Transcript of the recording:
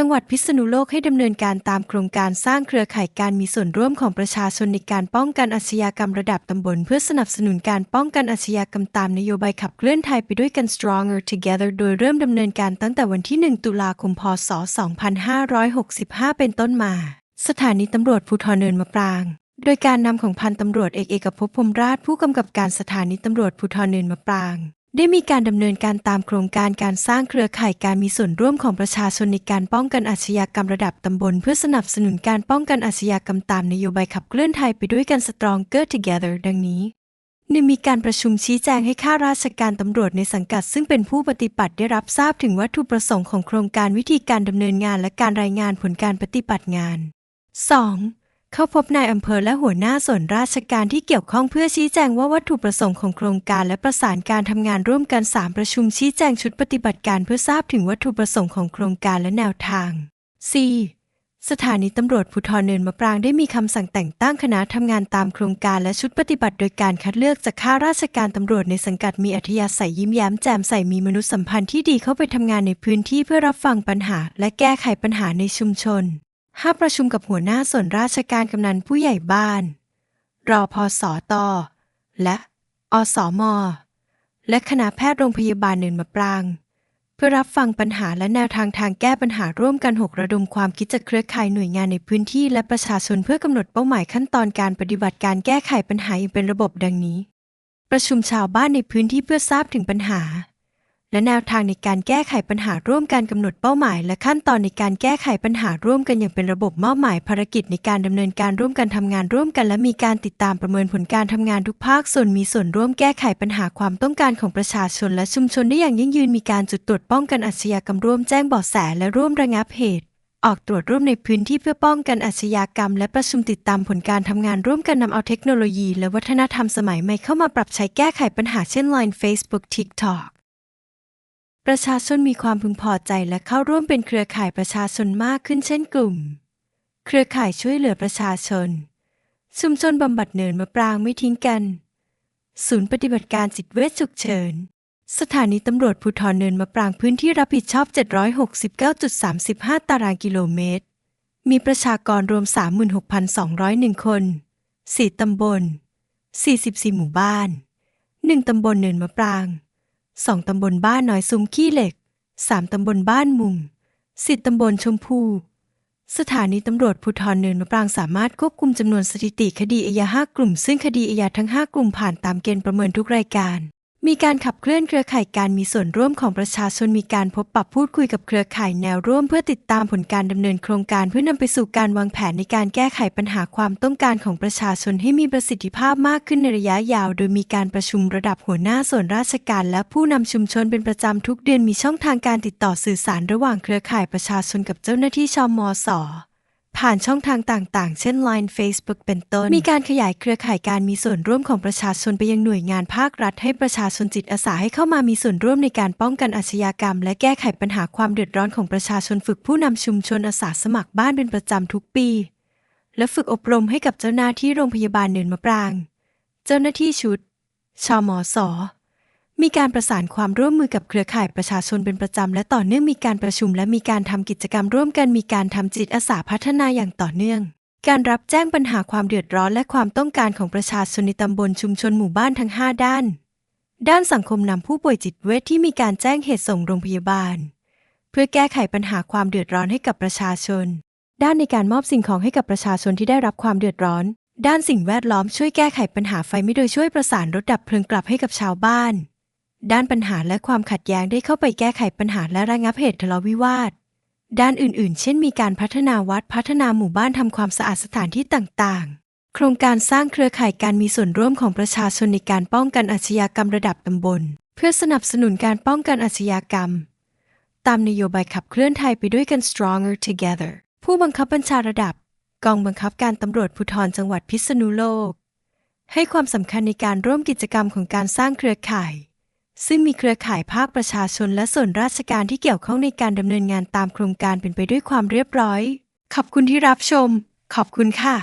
จังหวัดพิษณุโลกให้ดำเนินการตามโครงการสร้างเครือข่ายการมีส่วนร่วมของประชาชนในการป้องกันอาชญากรรมระดับตำบล เพื่อสนับสนุนการป้องกันอาชญากรรมตามนโยบายขับเคลื่อนไทยไปด้วยกัน Stronger Together โดยเริ่มดำเนินการตั้งแต่วันที่ 1 ตุลาคม พศ 2565 เป็นต้นมา สถานีตำรวจภูธรเนินมะปราง โดยการนำของพันตำรวจเอกเอกภพพรมราชผู้กำกับการสถานีตำรวจภูธรเนินมะปราง ได้มีการดำเนินการตามโครงการการสร้างเครือข่ายการมีส่วนร่วมของประชาชนในการป้องกันอาชญากรรมระดับตำบล เพื่อสนับสนุนการป้องกันอาชญากรรมตามนโยบายขับเคลื่อนไทยไปด้วยกัน Stronger Together ดังนี้หนึ่งมีการประชุมชี้แจงให้ข้าราชการตำรวจในสังกัด ซึ่งเป็นผู้ปฏิบัติได้รับทราบถึงวัตถุประสงค์ของโครงการวิธีการดำเนินงานและการรายงานผลการปฏิบัติงาน 2. เข้าพบนายอำเภอและหัวหน้าส่วนราชการที่เกี่ยวข้องเพื่อชี้แจงว่าวัตถุประสงค์ของโครงการและประสานการทำงานร่วมกัน 3 ประชุมชี้แจงชุดปฏิบัติการเพื่อทราบถึงวัตถุประสงค์ของโครงการและแนวทาง 4. สถานีตำรวจภูธรเนินมะปรางได้มีคำสั่งแต่งตั้งคณะทำงานตามโครงการและชุดปฏิบัติโดยการคัดเลือกจากข้าราชการตำรวจในสังกัดมีอัธยาศัยยิ้มแย้มแจ่มใสมีมนุษยสัมพันธ์ที่ดีเข้าไปทำงานในพื้นที่เพื่อรับฟังปัญหา และแก้ไขปัญหาในชุมชน ห้าประชุมกับหัวหน้าส่วนราชการกำนันผู้ใหญ่บ้าน รอพอสอตอและอสอมและคณะแพทย์โรงพยาบาลเนินมะปราง เพื่อรับฟังปัญหาและแนวทางทางแก้ปัญหาร่วมกันหกระดมความคิดจากเครือข่ายหน่วยงานในพื้นที่และประชาชนเพื่อกำหนดเป้าหมายขั้นตอนการปฏิบัติการแก้ไขปัญหาอย่างเป็นระบบดังนี้ ประชุมชาวบ้านในพื้นที่เพื่อทราบถึงปัญหา และแนวทางในการแก้ไขปัญหาร่วมกันกำหนดเป้าหมาย และขั้นตอนในการแก้ไขปัญหาร่วมกันอย่างเป็นระบบมอบหมายภารกิจในการดำเนินการร่วมกันทำงานร่วมกัน และมีการติดตามประเมินผลการทำงานทุกภาคส่วนมีส่วนร่วมแก้ไขปัญหาความต้องการของประชาชน และชุมชนได้อย่างยั่งยืนมีการจุดตรวจป้องกันอาชญากรรมร่วมแจ้งเบาะแสและร่วมระงับเหตุออกตรวจร่วมในพื้นที่เพื่อป้องกันอาชญากรรม และประชุมติดตามผลการทำงานร่วมกันนำเอาเทคโนโลยี และวัฒนธรรมสมัยใหม่เข้ามาปรับใช้แก้ไขปัญหาเช่น Line Facebook TikTok ประชาชนมีความพึงพอใจและเข้าร่วมเป็นเครือข่ายประชาชนมากขึ้นเช่นกลุ่ม เครือข่ายช่วยเหลือประชาชน ชุมชนบำบัดเนินมะปรางไม่ทิ้งกัน ศูนย์ปฏิบัติการจิตเวชฉุกเฉิน สถานีตำรวจภูธรเนินมะปรางพื้นที่รับผิดชอบ 769.35 ตารางกิโลเมตร มีประชากรรวม 36,201 คน 4 ตำบล 44 หมู่บ้าน 1 ตำบลเนินมะปราง สองตำบลบ้านน้อยซุ้มขี้เหล็กสามตำบลบ้านมุงสิบตำบลชมพู สถานีตำรวจภูธรเนินมะปรางสามารถควบคุมจำนวนสถิติคดีอาญาห้ากลุ่ม ซึ่งคดีอาญาทั้งห้ากลุ่มผ่านตามเกณฑ์ประเมินทุกรายการ มีการขับเคลื่อนเครือข่ายการมีส่วนร่วมของประชาชนมีการพบปะพูดคุยกับเครือข่ายแนวร่วม เพื่อติดตามผลการดำเนินโครงการเพื่อนำไปสู่การวางแผนในการแก้ไขปัญหาความต้องการของประชาชนให้มีประสิทธิภาพมากขึ้นในระยะยาว โดยมีการประชุมระดับหัวหน้าส่วนราชการ และผู้นำชุมชนเป็นประจำทุกเดือนมีช่องทางการติดต่อสื่อสารระหว่างเครือข่ายประชาชนกับเจ้าหน้าที่ชมส ผ่านช่องทางต่างๆ เช่น Line Facebook เป็นต้น มีการขยายเครือข่ายการมีส่วนร่วมของประชาชนไปยังหน่วยงานภาครัฐ ให้ประชาชนจิตอาสาให้เข้ามามีส่วนร่วมในการป้องกันอาชญากรรม และแก้ไขปัญหาความเดือดร้อนของประชาชนฝึกผู้นำชุมชนอาสาสมัครบ้านเป็นประจำทุกปี และฝึกอบรมให้กับเจ้าหน้าที่โรงพยาบาลเนินมะปราง เจ้าหน้าที่ชุดชมส มีการประสานความร่วมมือกับเครือข่ายประชาชนเป็นประจำ และต่อเนื่องมีการประชุม และมีการทำกิจกรรมร่วมกันมีการทำจิตอาสาพัฒนาอย่างต่อเนื่อง การรับแจ้งปัญหาความเดือดร้อนและความต้องการของประชาชนในตำบลชุมชนหมู่บ้านทั้ง 5 ด้าน ด้านสังคมนำผู้ป่วยจิตเวชที่มีการแจ้งเหตุส่งโรงพยาบาล เพื่อแก้ไขปัญหาความเดือดร้อนให้กับประชาชน ด้านในการมอบสิ่งของให้กับประชาชนที่ได้รับความเดือดร้อน ด้านสิ่งแวดล้อมช่วยแก้ไขปัญหาไฟไม่โดยช่วยประสานรถดับเพลิงกลับให้กับชาวบ้าน ด้านปัญหาและความขัดแย้งได้เข้าไปแก้ไขปัญหาและระงับเหตุทะเลาะวิวาท ด้านอื่นๆ เช่นมีการพัฒนาวัดพัฒนาหมู่บ้านทำความสะอาดสถานที่ต่างๆ โครงการสร้างเครือข่ายการมีส่วนร่วมของประชาชนในการป้องกันอาชญากรรมระดับตำบล เพื่อสนับสนุนการป้องกันอาชญากรรม ตามนโยบายขับเคลื่อนไทยไปด้วยกัน Stronger Together ผู้บังคับบัญชาระดับ กองบังคับการตำรวจภูธรจังหวัดพิษณุโลก ให้ความสำคัญในการร่วมกิจกรรมของการสร้างเครือข่าย ซึ่งมีเครือข่ายภาคประชาชนและส่วนราชการที่เกี่ยวข้องในการดำเนินงานตามโครงการเป็นไปด้วยความเรียบร้อย ขอบคุณที่รับชม ขอบคุณค่ะ